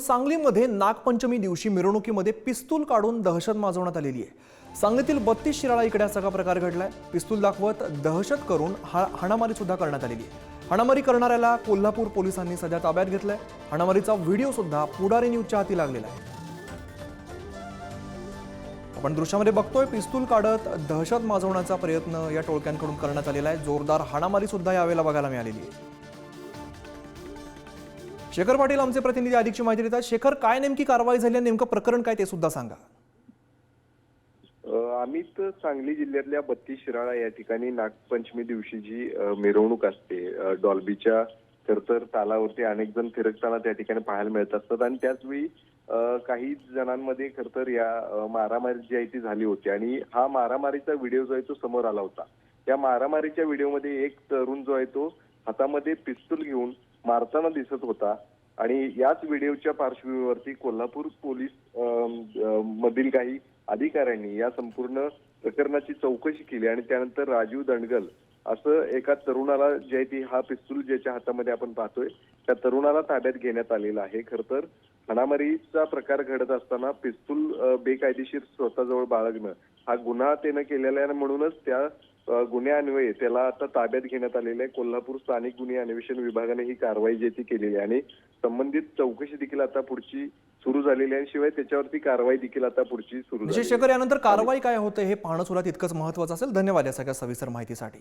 सांगलीमध्ये नागपंचमी दिवशी मिरवणुकीमध्ये पिस्तूल काढून दहशत माजवण्यात आलेली आहे. सांगलीतील बत्तीस शिराळा इकडे असा का प्रकार घडलाय? पिस्तूल दाखवत दहशत करून हा हाणामारी सुद्धा करण्यात आलेली आहे. हाणामारी करणाऱ्याला कोल्हापूर पोलिसांनी सध्या ताब्यात घेतलाय. हाणामारीचा व्हिडिओ सुद्धा पुढारी न्यूजच्या हाती लागलेला आहे. आपण दृश्यामध्ये बघतोय पिस्तूल काढत दहशत माजवण्याचा प्रयत्न या टोळक्यांकडून करण्यात आलेला आहे. जोरदार हाणामारी सुद्धा यावेळेला बघायला मिळालेली आहे. शेखर पाटील आमचे प्रतिनिधी अधिकची माहिती देतात. शेखर काय नेमकी कारवाई झाली आणि नेमकं प्रकरण काय ते सुद्धा सांगा. अमित आम्ही तर सांगली जिल्ह्यातल्या बत्तीस शिराळा या ठिकाणी नागपंचमी दिवशी जी मिरवणूक असते डॉल्बीच्या तर तर तालावरती अनेक जण फिरकताना त्या ठिकाणी पाहायला मिळत असतात आणि त्याचवेळी काही जणांमध्ये खर तर या मारामारी जी आहे ती झाली होती. आणि हा मारामारीचा व्हिडिओ जो आहे तो समोर आला होता. त्या मारामारीच्या व्हिडिओमध्ये एक तरुण जो आहे तो हातामध्ये पिस्तूल घेऊन मारताना दिसत होता. आणि याच व्हिडिओच्या पार्श्वभूमीवरती कोल्हापूर पोलीस मधील काही अधिकाऱ्यांनी या संपूर्ण प्रकरणाची चौकशी केली आणि त्यानंतर राजीव दंडगल असं एका तरुणाला जे आहे ती हा पिस्तूल ज्याच्या हातामध्ये आपण पाहतोय त्या तरुणाला ताब्यात घेण्यात आलेला आहे. खर तर हाणामारीचा प्रकार घडत असताना पिस्तूल बेकायदेशीर स्वतःजवळ बाळगणं हा गुन्हा त्यानं केलेला आहे म्हणूनच त्या गुन्ह्यान्वये त्याला आता ताब्यात घेण्यात आलेलं आहे. कोल्हापूर स्थानिक गुन्हे अन्वेषण विभागाने ही कारवाई जी ती केलेली आहे आणि संबंधित चौकशी देखील आता पुढची सुरू झालेली आहे. शिवाय त्याच्यावरती कारवाई देखील आता पुढची सुरू विशेष झाली शेखर यानंतर कारवाई काय होते हे पाहणं सुद्धा तितकंच महत्वाचं असेल. धन्यवाद या सगळ्या सविस्तर माहितीसाठी.